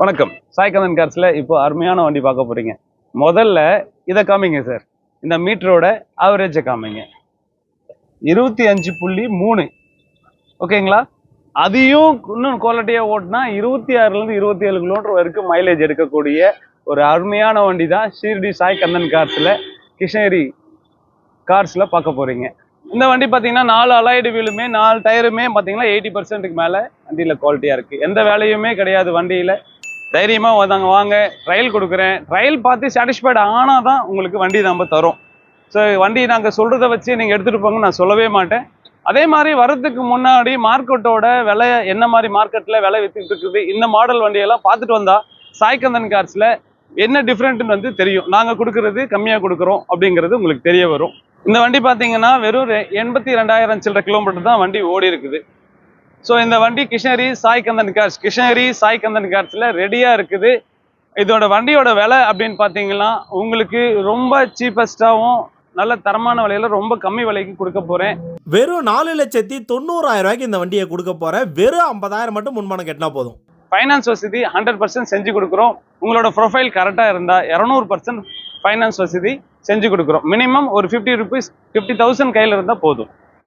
வணக்கம். சாய்கந்தன் கார்ஸில் இப்போ அருமையான வண்டி பார்க்க போகிறீங்க முதல்ல இதை காமிங்க சார். இந்த மீட்டரோட ஆவரேஜை காமிங்க. இருபத்தி அஞ்சு புள்ளி மூணு. ஓகேங்களா? அதையும் இன்னும் குவாலிட்டியாக ஓட்டினா இருபத்தி ஆறுலேருந்து இருபத்தி ஏழு கிலோமீட்டர் வரைக்கும் மைலேஜ் எடுக்கக்கூடிய ஒரு அருமையான வண்டி தான் ஷீர்டி சாய் கந்தன் கார்ஸில் கிருஷ்ணகிரி கார்ஸில் பார்க்க போகிறீங்க இந்த வண்டி பார்த்தீங்கன்னா நாலு அலாய்டு வீலுமே நாலு டயருமே பார்த்தீங்கன்னா எயிட்டி பர்சன்ட்டுக்கு மேலே வண்டியில் குவாலிட்டியாக இருக்குது எந்த வேலையுமே கிடையாது வண்டியில். தைரியமாக வந்தாங்க வாங்க ட்ரையல் கொடுக்குறேன். ட்ரையல் பார்த்து சாட்டிஸ்ஃபைடு ஆனால் தான் உங்களுக்கு வண்டி நம்ம தரும். ஸோ வண்டி நாங்கள் சொல்கிறத வச்சு நீங்கள் எடுத்துகிட்டு போங்க நான் சொல்லவே மாட்டேன். அதே மாதிரி வரதுக்கு முன்னாடி மார்க்கெட்டோட விலை என்ன மாதிரி மார்க்கெட்டில் விலை வித்துட்டு இருக்குது இந்த மாடல் வண்டியெல்லாம் பார்த்துட்டு வந்தால் சாய்கந்தன் கார்ஸில் என்ன டிஃப்ரெண்ட்டுன்னு வந்து தெரியும். நாங்கள் கொடுக்கறது கம்மியாக கொடுக்குறோம் அப்படிங்கிறது உங்களுக்கு தெரிய வரும். இந்த வண்டி பார்த்தீங்கன்னா வெறும் ரெ- எண்பத்தி ரெண்டாயிரம் சில்லற கிலோமீட்டர் தான் வண்டி ஓடி இருக்குது ஸோ இந்த வண்டி கிருஷ்ணகிரி சாய் கந்தன் கார்ஸ் கிருஷ்ணகிரி சாய் கந்தன் கார்ஸில் ரெடியாக இருக்குது. இதோட வண்டியோட விலை அப்படின்னு பார்த்தீங்கன்னா உங்களுக்கு ரொம்ப சீப்பஸ்டாகவும் நல்ல தரமான விலையில ரொம்ப கம்மி விலைக்கு கொடுக்க போகிறேன் வெறும் நாலு லட்சத்தி தொண்ணூறாயிரம் ரூபாய்க்கு இந்த வண்டியை கொடுக்க போறேன். வெறும் ஐம்பதாயிரம் மட்டும் முன்பானம் கட்டினா போதும். ஃபைனான்ஸ் வசதி ஹண்ட்ரட் பர்சன்ட் செஞ்சு கொடுக்குறோம். உங்களோட ப்ரொஃபைல் கரெக்டாக இருந்தால் இரநூறு பர்சன்ட் ஃபைனான்ஸ் வசதி செஞ்சு கொடுக்குறோம். மினிமம் ஒரு ஃபிஃப்டி ருபீஸ் ஃபிஃப்டி தௌசண்ட் கையில் இருந்தால் போதும்.